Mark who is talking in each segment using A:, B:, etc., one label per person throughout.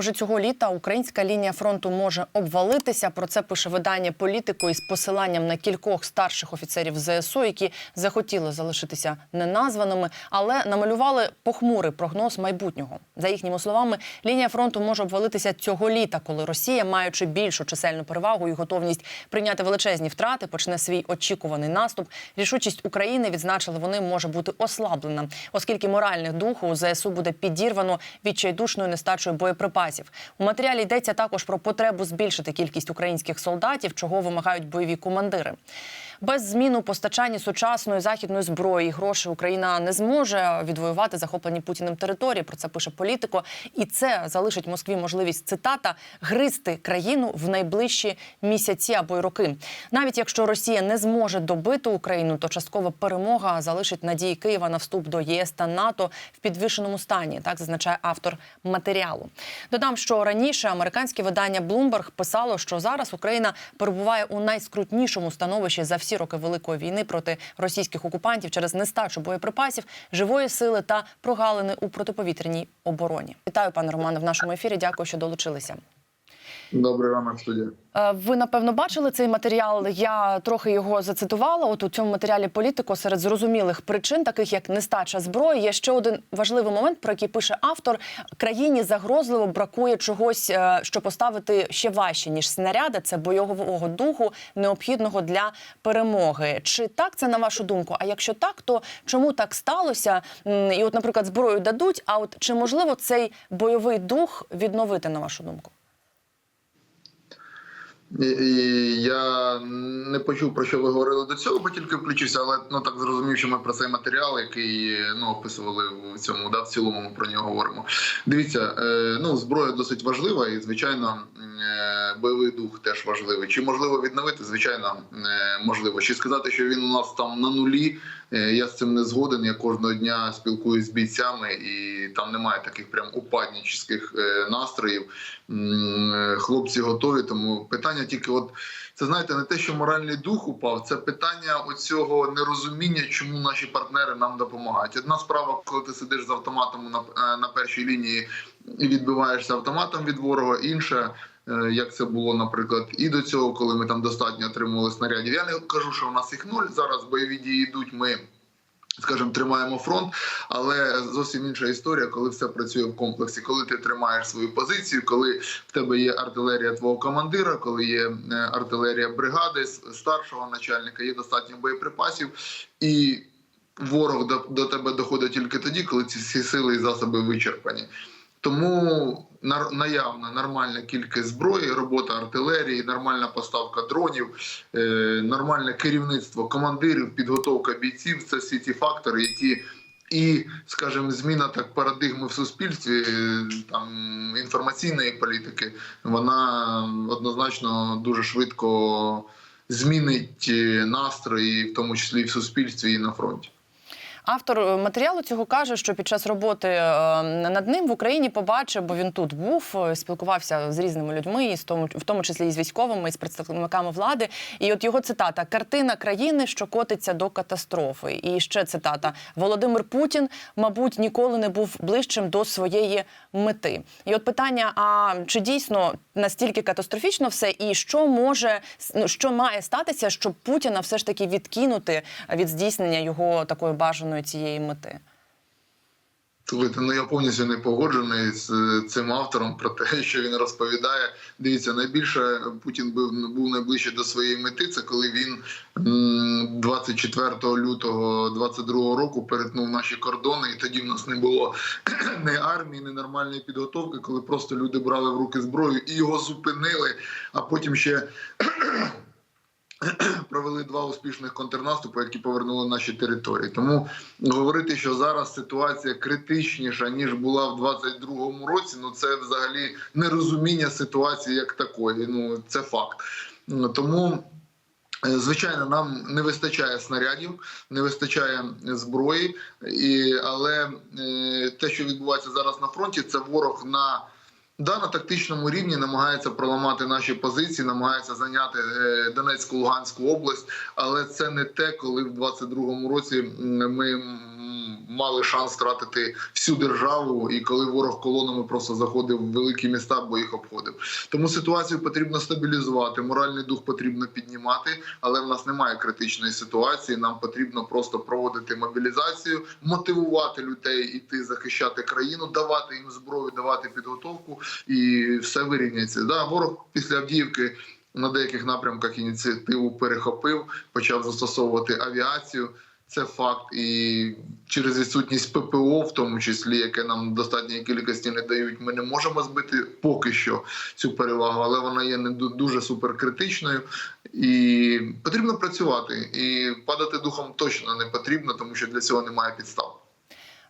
A: Вже цього літа українська лінія фронту може обвалитися. Про це пише видання політико із посиланням на кількох старших офіцерів ЗСУ, які захотіли залишитися неназваними, але намалювали похмурий прогноз майбутнього. За їхніми словами, лінія фронту може обвалитися цього літа, коли Росія, маючи більшу чисельну перевагу і готовність прийняти величезні втрати, почне свій очікуваний наступ. Рішучість України відзначили вони може бути ослаблена, оскільки моральних духу у ЗСУ буде підірвано відчайдушною нестачою боєприпасів. У матеріалі йдеться також про потребу збільшити кількість українських солдатів, чого вимагають бойові командири. Без зміну постачання сучасної західної зброї і грошей Україна не зможе відвоювати захоплені Путіним території. Про це пише політико, і це залишить Москві можливість цитата гризти країну в найближчі місяці або й роки. Навіть якщо Росія не зможе добити Україну, то часткова перемога залишить надії Києва на вступ до єС та НАТО в підвішеному стані. Так зазначає автор матеріалу. Додам, що раніше американське видання Bloomberg писало, що зараз Україна перебуває у найскрутнішому становищі за всі роки великої війни проти російських окупантів через нестачу боєприпасів, живої сили та прогалини у протиповітряній обороні. Вітаю, пане Романе, в нашому ефірі. Дякую, що долучилися.
B: Добрий ранок, студія.
A: Е, Ви напевно бачили цей матеріал. Я трохи його зацитувала. От у цьому матеріалі політико серед зрозумілих причин, таких як нестача зброї, є ще один важливий момент, про який пише автор. Країні загрозливо бракує чогось, е, що поставити ще важче ніж снаряди. Це бойового духу, необхідного для перемоги. Чи так це на вашу думку? А якщо так, то чому так сталося? І, от, наприклад, зброю дадуть. А от чи можливо цей бойовий дух відновити на вашу думку?
B: Я не почув про що ви говорили до цього, бо тільки включився, але ну так зрозумів, що ми про цей матеріал, який ну описували в цьому, да, в цілому ми про нього говоримо. Дивіться, е, ну зброя досить важлива, і звичайно, е, бойовий дух теж важливий. Чи можливо відновити? Звичайно, е, можливо. Чи сказати, що він у нас там на нулі? Е, Я з цим не згоден. Я кожного дня спілкуюсь з бійцями, і там немає таких прям упаднічних е, настроїв. Е, Хлопці готові. Тому питання тільки, от це знаєте, не те, що моральний дух упав, це питання оцього нерозуміння, чому наші партнери нам допомагають. Одна справа, коли ти сидиш з автоматом на, на першій лінії і відбиваєшся автоматом від ворога. Інша, як це було, наприклад, і до цього, коли ми там достатньо отримували снарядів. Я не кажу, що в нас їх нуль. Зараз бойові дії йдуть. Ми скажімо, тримаємо фронт, але зовсім інша історія, коли все працює в комплексі, коли ти тримаєш свою позицію, коли в тебе є артилерія твого командира, коли є е, артилерія бригади старшого начальника, є достатньо боєприпасів і. Ворог до, до тебе доходить тільки тоді, коли ці всі сили і засоби вичерпані. Тому наявна нормальна кількість зброї, робота артилерії, нормальна поставка дронів, е, нормальне керівництво командирів, підготовка бійців це всі ті фактори, які і, скажімо, зміна так парадигми в суспільстві е, там інформаційної політики, вона однозначно дуже швидко змінить е, настрої, в тому числі і в суспільстві і на фронті.
A: Автор е, матеріалу цього каже, що під час роботи е, над ним в Україні побачив, бо він тут був, е, спілкувався з різними людьми, і з тому, в тому числі і з військовими, і з представниками влади. І от його цитата: картина країни, що котиться до катастрофи. І ще цитата: Володимир Путін, мабуть, ніколи не був ближчим до своєї мети. І от питання: а чи дійсно настільки катастрофічно все, і що може ну, що має статися, щоб Путіна все ж таки відкинути від здійснення його такої бажаної цієї мети?
B: Слухайте, ну я повністю не погоджений з е, цим автором про те, що він розповідає. Дивіться, найбільше Путін був був найближче до своєї мети. Це коли він 24 лютого 22 року перетнув наші кордони, і тоді в нас не було ні армії, ні нормальної підготовки, коли просто люди брали в руки зброю і його зупинили, а потім ще. Провели два успішних контрнаступи, які повернули наші території. Тому говорити, що зараз ситуація критичніша ніж була в 22-му році. Ну це взагалі нерозуміння ситуації як такої. Ну це факт. Тому. е, Звичайно, нам не вистачає снарядів, не вистачає зброї, і, але е, те, що відбувається зараз на фронті, це ворог на Да, на тактичному рівні намагається проламати наші позиції, намагається зайняти е, Донецьку Луганську область, але це не те, коли в 22-му році ми мали шанс втратити всю державу, і коли ворог колонами просто заходив в великі міста, бо їх обходив. Тому ситуацію потрібно стабілізувати, моральний дух потрібно піднімати, але в нас немає критичної ситуації. Нам потрібно просто проводити мобілізацію, мотивувати людей іти захищати країну, давати їм зброю, давати підготовку, і все вирівняється. Да, ворог після Авдіївки. На деяких напрямках ініціативу перехопив, почав застосовувати авіацію. Це факт, і через відсутність ППО, в тому числі, яке нам достатньої кількості не дають, ми не можемо збити поки що цю перевагу, але вона є не дуже суперкритичною. І потрібно працювати. І падати духом точно не потрібно, тому що для цього немає підстав.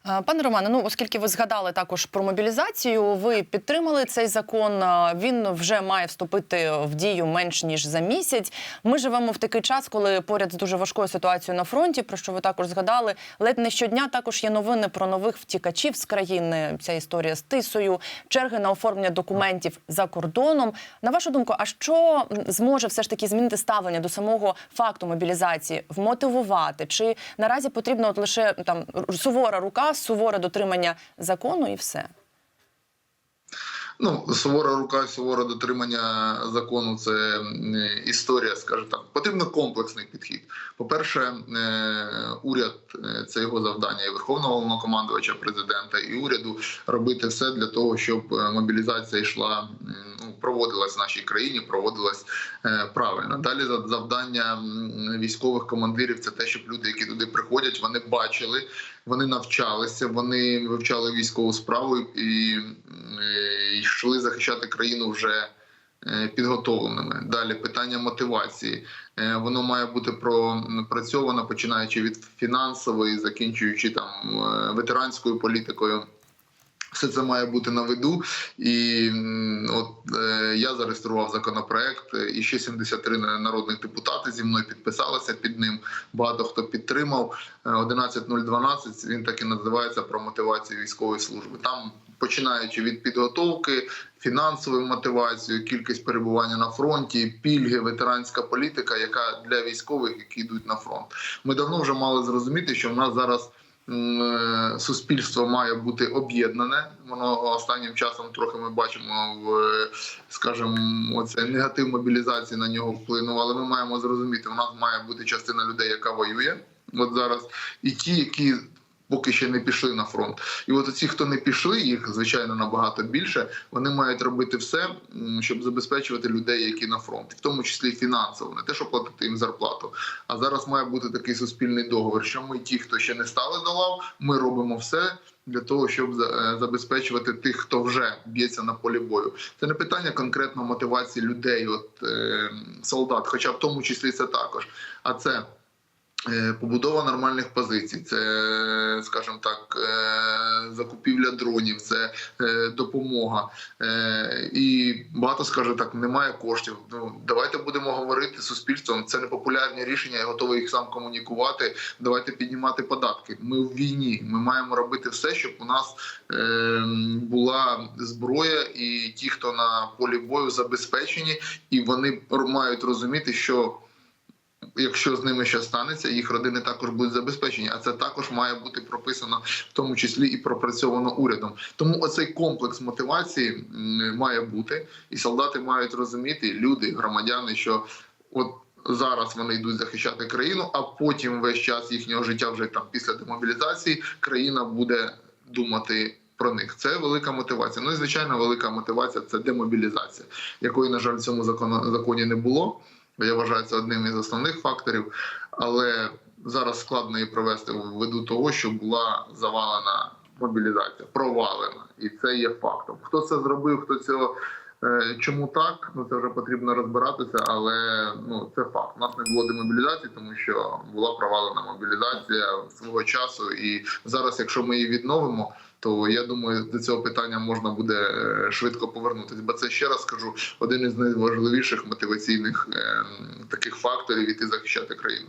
A: Е, Пане Романе, ну оскільки ви згадали також про мобілізацію, ви підтримали цей закон. е, Він вже має вступити в дію менш ніж за місяць. Ми живемо в такий час, коли поряд з дуже важкою ситуацією на фронті, про що ви також згадали. Ледь не щодня також є новини про нових втікачів з країни. Ця історія з тисою, черги на оформлення документів за кордоном. На вашу думку, а що зможе все ж таки змінити ставлення до самого факту мобілізації, вмотивувати? Чи наразі потрібно от лише там сувора рука, суворе дотримання закону і все?
B: Ну, сувора рука, суворе дотримання закону це історія, скажімо так. Потрібно комплексний підхід. По-перше, е, уряд це його завдання і верховного головнокомандувача, президента і уряду робити все для того, щоб е, мобілізація йшла, проводилась в нашій країні, проводилась е, правильно. Далі за- завдання військових командирів це те, щоб люди, які туди приходять, вони бачили, вони навчалися, вони вивчали військову справу і, йшли захищати країну вже е, підготовленими. Далі питання мотивації. Е, Воно має бути пропрацьовано, починаючи від фінансової, закінчуючи там ветеранською політикою. Все це має бути на виду, і от е, я зареєстрував законопроект, е, і ще 73 на- народних депутати зі мною підписалися під ним. Багато хто підтримав. Е, 11012, Він так і називається про мотивацію військової служби. Там починаючи від підготовки, фінансової мотивації, кількість перебування на фронті, пільги, ветеранська політика, яка для військових, які йдуть на фронт. Ми давно вже мали зрозуміти, що в нас зараз. Е, Суспільство має бути об'єднане. Воно останнім часом трохи ми бачимо в, е, скажімо, оце негатив мобілізації на нього вплинув. Але ми маємо зрозуміти, у нас має бути частина людей, яка воює от зараз, і ті, які поки ще не пішли на фронт. І от ці, хто не пішли, їх звичайно набагато більше. Вони мають робити все, щоб забезпечувати людей, які на фронті, в тому числі фінансово, не те, щоб платити їм зарплату. А зараз має бути такий суспільний договір, що ми, ті, хто ще не стали до лав, ми робимо все. Для того щоб е, забезпечувати тих, хто вже б'ється на полі бою, це не питання конкретно мотивації людей, от е, солдат, хоча в тому числі це також. А це Побудова нормальних позицій, це, скажімо так, е, закупівля дронів, це е, допомога. Е, І багато скаже так, немає коштів. Ну давайте будемо говорити з суспільством. Це непопулярні рішення. Я готовий їх сам комунікувати. Давайте піднімати податки. Ми в війні. Ми маємо робити все, щоб у нас е, була зброя, і ті, хто на полі бою забезпечені, і вони мають розуміти, що якщо з ними щось станеться, їх родини також будуть забезпечені. А це також має бути прописано в тому числі і пропрацьовано урядом. Тому оцей комплекс мотивації має бути, і солдати мають розуміти, люди, громадяни, що от. Зараз вони йдуть захищати країну, а потім весь час їхнього життя, вже там після демобілізації, країна буде думати про них. Це велика мотивація. Ну і звичайно, велика мотивація це демобілізація, якої, на жаль, в цьому законі не було. Я вважаю це одним із основних факторів, але зараз складно її провести ввиду того, що була завалена мобілізація, провалена, і це є фактом. Хто це зробив, хто цього. е, Чому так? Ну це вже потрібно розбиратися, але ну це факт. У нас не було демобілізації, тому що була провалена мобілізація свого часу. І зараз, якщо ми її відновимо, то я думаю, до цього питання можна буде е, швидко повернутися. Бо це ще раз скажу один із найважливіших мотиваційних е, таких факторів іти захищати країну.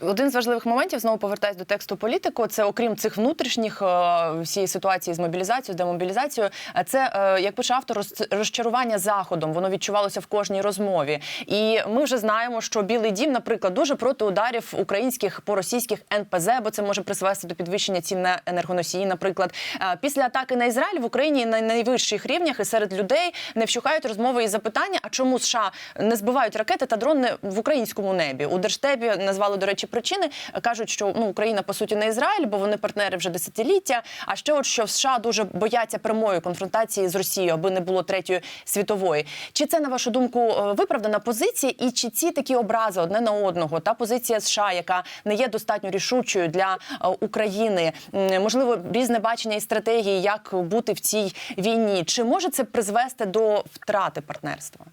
A: Один з важливих моментів знову повертаюсь до тексту політику. Це окрім цих внутрішніх е, всієї ситуації з мобілізацією, демобілізацією. Це як пише автор, розчарування заходом. Воно відчувалося в кожній розмові. І ми вже знаємо, що Білий Дім, наприклад, дуже проти ударів українських по російських НПЗ, бо це може призвести до підвищення цін на енергоносії. Наприклад, після атаки на Ізраїль в Україні на найвищих рівнях і серед людей не вщухають розмови і запитання: а чому США не збивають ракети та дрони в українському небі? У держтебі назвали до речі причини. кажуть, що ну Україна по суті не Ізраїль, бо вони партнери вже десятиліття. А ще от що в США дуже бояться прямої конфронтації з Росією, аби не було третьої світової. Чи це на вашу думку е, виправдана позиція? І чи ці такі образи одне на одного та позиція США, яка не є достатньо рішучою для е, України, можливо, різне бачення і стратегії, як бути в цій війні? Чи може це призвести до втрати партнерства?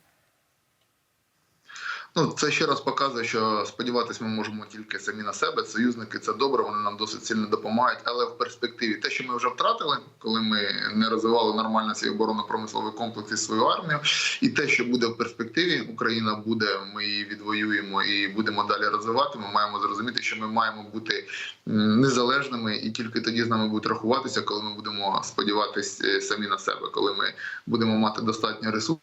B: Ну, це ще раз показує, що сподіватися ми можемо тільки самі на себе. Союзники це добре, вони нам досить сильно допомагають. Але в перспективі те, що ми вже втратили, коли ми не розвивали нормально свій оборонно-промисловий комплекс і свою армію, і те, що буде в перспективі, Україна буде, ми її відвоюємо і будемо далі розвивати. Ми маємо зрозуміти, що ми маємо бути незалежними, і тільки тоді з нами будуть рахуватися, коли ми будемо сподіватися самі на себе, коли ми будемо мати достатньо ресурсів,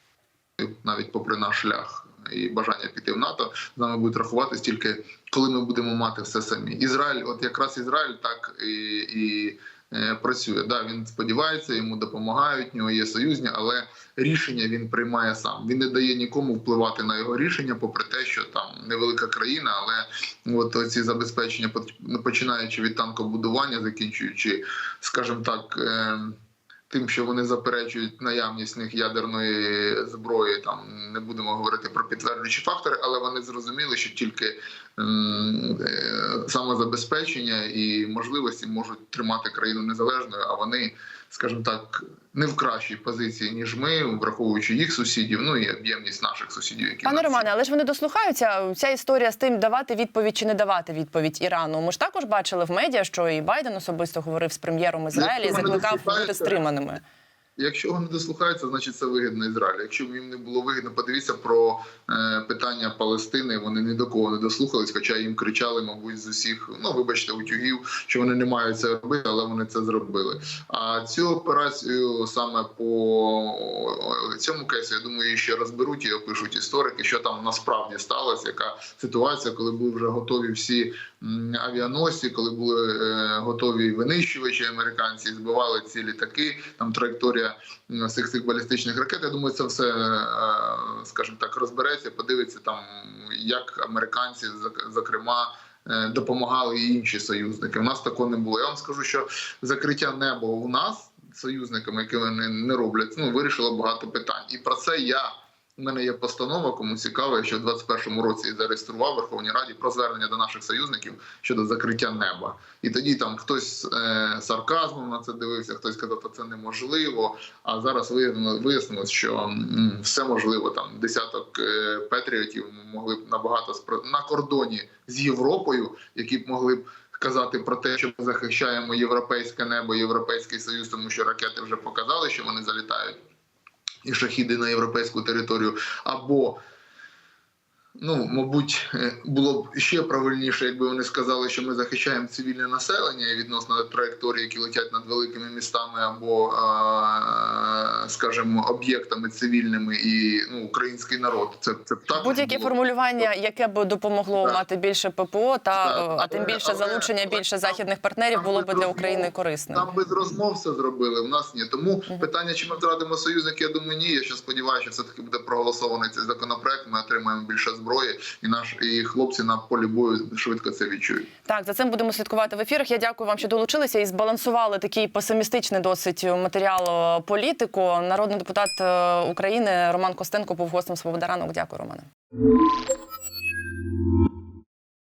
B: навіть попри наш шлях і бажання піти в НАТО, з нами будуть рахуватись тільки коли ми будемо мати все самі. Ізраїль, от якраз Ізраїль так і. і е, Працює, да, він сподівається, йому допомагають, в нього є союзні, але рішення він приймає сам. Він не дає нікому впливати на його рішення, попри те, що там невелика країна, але от ці забезпечення, поч- починаючи від танкобудування, закінчуючи, скажімо так, е, тим, що вони заперечують наявність них ядерної зброї, там не будемо говорити про підтверджуючі фактори, але вони зрозуміли, що тільки е, самозабезпечення і можливості можуть тримати країну незалежною, а вони, скажімо так, не в кращій позиції ніж ми, враховуючи їх сусідів, ну і об'ємність наших сусідів, які
A: Пане
B: нас-
A: Романе, але ж вони дослухаються. Ця історія з тим, давати відповідь чи не давати відповідь Ірану. Ми ж також бачили в медіа, що і Байден особисто говорив з прем'єром Ізраїлі, і закликав бути стриманими.
B: Якщо вони дослухаються, значить це вигідно Ізраїлю. Якщо б їм не було вигідно, подивіться про е, питання Палестини. Вони ні до кого не дослухались, хоча їм кричали, мабуть, з усіх, ну вибачте, утюгів, що вони не мають це робити, але вони це зробили. А цю операцію саме по цьому кейсу, я думаю, її ще розберуть і опишуть історики, що там насправді сталося, яка ситуація, коли були вже готові всі авіаносці, коли були е, готові винищувачі американці, збивали ці літаки. Там траєкторія м, всіх цих балістичних ракет. Я думаю, це все, е, скажімо так, розбереться, подивиться там, як американці, зокрема. е, Допомагали і інші союзники. У нас такого не було. Я вам скажу, що закриття неба у нас союзниками, які вони не роблять, ну вирішило багато питань. І про це я у мене є постанова, кому цікаво, я ще в 21-му році зареєстрував Верховній Раді про звернення до наших союзників щодо закриття неба. І тоді там хтось е, сарказмом на це дивився, хтось казав, що це неможливо. А зараз вияснилось, що м, все можливо. Там десяток е, патріотів могли б набагато спро... на кордоні з Європою, які б могли б. Казати про те, що ми захищаємо європейське небо, європейський союз, тому що ракети вже показали, що вони залітають і шахіди на європейську територію, або Ну, мабуть, е, було б ще правильніше, якби вони сказали, що ми захищаємо цивільне населення відносно траєкторії, які летять над великими містами або, скажімо, об'єктами цивільними і ну, український народ. Це це так
A: Будь-яке
B: було.
A: формулювання, яке б допомогло
B: Так.
A: мати більше ППО, та
B: Так,
A: е, а тим більше
B: але-
A: залучення
B: але
A: більше західних партнерів було
B: без
A: б для
B: розмов-
A: України корисним.
B: Там без розмов все зробили. У нас ні. Тому питання, чи ми втратимо союзники, я думаю, ні. Я ще сподіваюся, що все таки буде проголосований цей законопроект. Ми отримаємо більше зброї, і наш і хлопці на полі бою швидко це відчують.
A: Так, за цим будемо слідкувати в ефірах. Я дякую вам, що долучилися і збалансували такий песимістичний досить матеріал е, політику. Народний депутат е, України Роман Костенко був гостем Свобода ранок. Дякую, Романе.